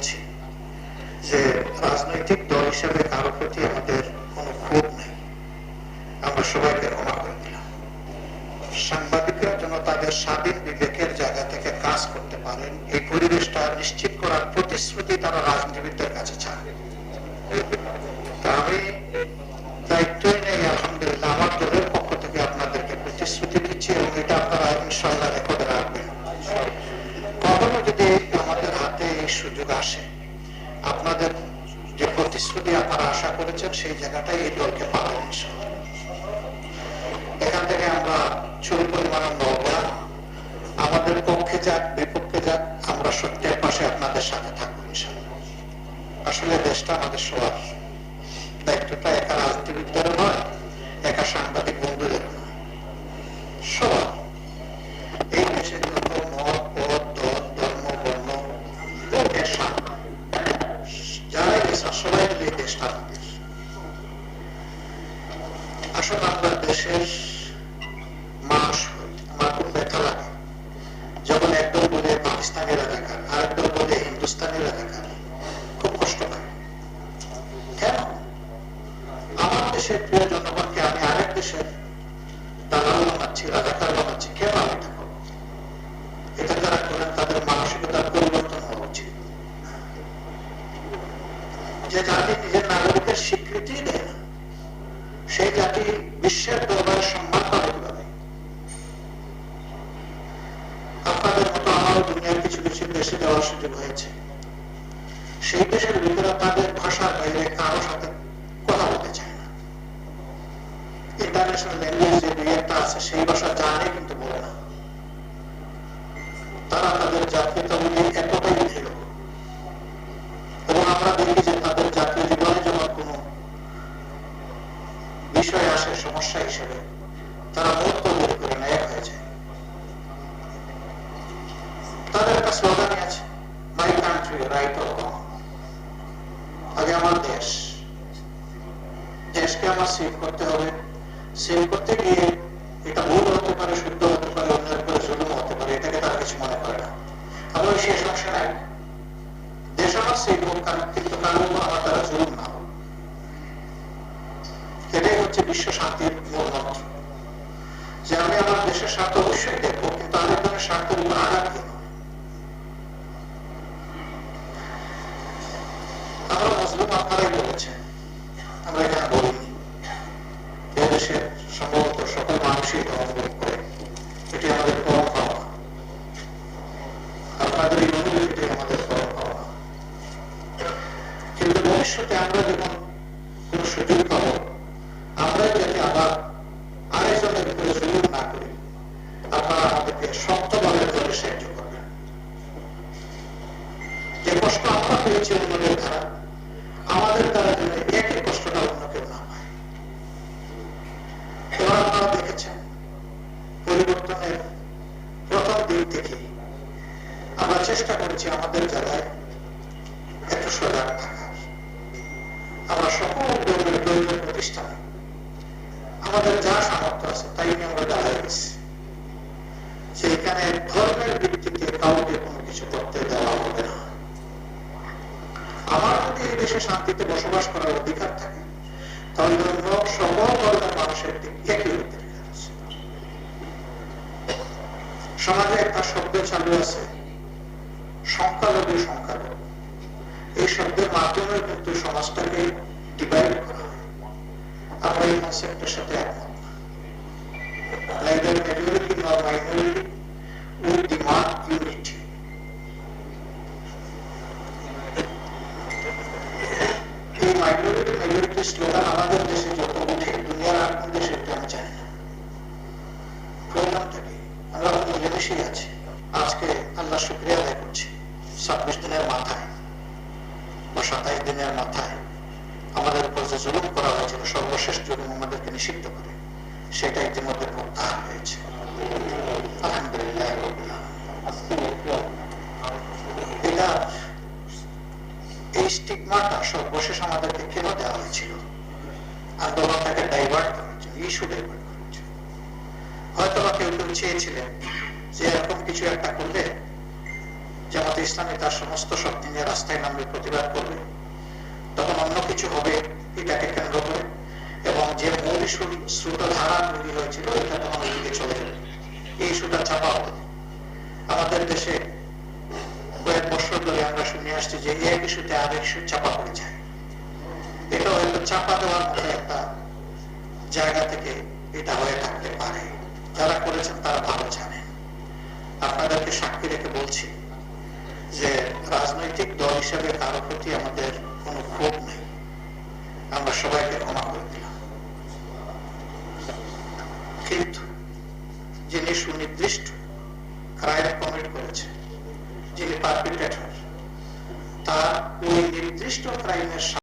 বলছি যে রাজনৈতিক দল হিসেবে কারও প্রতি আমাদের কোনো ক্ষোভ নেই। আমরা সবাইকে ক্ষমা করে দিলাম। সাংবাদিকরা যেন তাদের স্বাধীন বিবেকের জায়গা থেকে কাজ করতে পারেন, এই পরিবেশটা নিশ্চিত করার প্রতিশ্রুতি তারা রাজনীতিবিদদের কাছে চান তা আমি দায়িত্বই প্রতিশ্রুতি আপনারা আশা করেছেন, সেই জায়গাটাই এই দলকে পাবেন এখান থেকে আমরা চুরি পরিমাণ নব না। আমাদের পক্ষে যাক, বিপক্ষে যাক, আমরা সত্যের পাশে আপনাদের সাথে থাকব আসলে দেশটা আমাদের সবার দায়িত্বটা, একা রাজনীতিবিদদের নয়, একা সাংবাদিক বন্ধুদের নয়। সবার। আসলে আমরা দেশের মানুষ আমার খুব ব্যথা যখন একদল বলে পাকিস্তানি রাজাকার আরেকদল বলে হিন্দুস্তানি রাজাকার খুব কষ্ট লাগে কেন? আমার দেশের প্রিয় জনগণকে আমি আরেক দেশের দালাল বানাচ্ছি, রাজাকার বানাচ্ছি, কেন আমি এটা এটা যারা করেন তাদের মানসিকতার পরিবর্তন হওয়া উচিত। যে জাতি নিজের নাগরিকের দরবারে সম্মান পাবে কীভাবে? আপনাদের মতো আমারও দুনিয়ার কিছু কিছু দেশে যাওয়ার সুযোগ হয়েছে। সেই দেশের লোকেরা তাদের ভাষার বাইরে কারও সাথে কথা বলতে চায় না। ইন্টারন্যাশনাল ল্যাঙ্গুয়েজ যে আছে, সেই ভাষা জানে কিন্তু বলে না। তারা তাদের জাতীয়তাবাদী এতটাই দৃঢ় এবং আমরা দেখি যে তাদের জাতীয় জীবনে যখন কোনো বিষয় আসে সমস্যা হিসেবে তারা মত তৈরি করে না এক হয়ে যায়। তাদের একটা স্লোগানই আছে মাই কান্ট্রি রাইট রং আগে আমার দেশ। দেশকে আমার সেভ করতে হবে। সেভ করতে গিয়ে এটা ভুল হতে পারে, শুদ্ধ হতে পারে, অন্যের উপরে জুলুম হতে পারে, এটাকে তারা কিছু মনে করে না। ওই শেষ অংশে নাই। দেশ আমার সেভ হোক কিন্তু কারণ আমার দ্বারা জুলুম না হোক এটাই হচ্ছে বিশ্ব শান্তির মূল মন্ত্র যে আমি আমার দেশের স্বার্থ অবশ্যই দেখব, কিন্তু আরেকজনের স্বার্থের উপর আঘাত দিই আমরা মুসলিম আপনারাই বলেছেন, আমরা এখানে বলিনি। সম্ভবত সকল মানুষই অনুভব করে এটি আমাদের পরম পাওয়া আপনাদের এই অনুভূতিটি আমাদের পরম পাওয়া কিন্তু ভবিষ্যতে আমরা যখন কোন সুযোগ পাবো আমরা যাতে আবার আরেকজনের উপরে জুলুম না করি আপনারা আমাদেরকে শক্তভাবে ধরে সাহায্য করবেন যে কষ্ট আমরা পেয়েছি অন্যদের দ্বারা আমাদের দ্বারা যেন একই কষ্টটা অন্য কেউ না পায় এবার আপনারা দেখেছেন পরিবর্তনের প্রথম দিক থেকে। আমরা চেষ্টা করেছি আমাদের জায়গায় একটু সজাগ আমরা সকল ধর্মের দৈনিক প্রতিষ্ঠানে আমাদের যা সামর্থ্য আছে তাই নিয়ে আমরা দাঁড়াই গেছি যে এখানে ধর্মের ভিত্তিতে কাউকে কোনো কিছু করতে দেওয়া হবে না। আমার যদি এই দেশে শান্তিতে বসবাস করার অধিকার থাকে, তাহলে সকল ধর্মের মানুষের দিক একই অধিকার আছে সমাজে একটা শব্দ চালু আছে। সংখ্যালঘু সংখ্যালঘু। এই শব্দের মাধ্যমে কিন্তু সমাজটাকে ডিভাইড করা হয়। আমরা এই কনসেপ্টের সাথে একমত। Majority মিলেমিশেই আছি। আজকে আল্লাহ শুক্রিয়া আদায় করছি। ছাব্বিশ দিনের মাথায় বা সাতাইশ দিনের মাথায় আমাদের উপর যে জুলুম করা হয়েছিল, সর্বশেষ জুলুম আমাদেরকে নিষিদ্ধ করে, সেটা ইতিমধ্যে প্রত্যাহার হয়েছে। আলহামদুলিল্লাহ এই স্টিগমাটা সর্বশেষ আমাদেরকে কেন দেওয়া হয়েছিল? আন্দোলনটাকে ডাইভার্ট করার জন্য ইস্যু ডাইভার্ট করার জন্য হয়তো বা কেউ কেউ চেয়েছিলেন যে এরকম কিছু একটা করলে জামাত ইসলামী তার সমস্ত শক্তি নিয়ে রাস্তায় নামবে, প্রতিবাদ করবে। তখন অন্য কিছু হবে, এটাকে কেন্দ্র করে। এবং যে মূল স্রোতধারা তৈরি হয়েছিল এটা তখন ওইদিকে চলে যাবে। এই ইস্যুটা চাপা হবে। আমাদের দেশে কয়েক বছর ধরে আমরা শুনে আসছি যে এক ইস্যুতে আরেক ইস্যু চাপা পড়ে যায়। এটা হয়তো চাপা দেওয়ার মতো একটা জায়গা থেকে এটা হয়ে থাকতে পারে। যারা করেছেন তারা ভালো জানেন। আপনাদেরকে সাক্ষী রেখে বলছি যে রাজনৈতিক দল হিসাবে কারও প্রতি আমাদের কোনো ক্ষোভ নেই। আমরা সবাইকে ক্ষমা করে দিলাম। কিন্তু যিনি সুনির্দিষ্ট ক্রাইম কমিট করেছে, যিনি পারপিটেটর তার ওই নির্দিষ্ট ক্রাইমের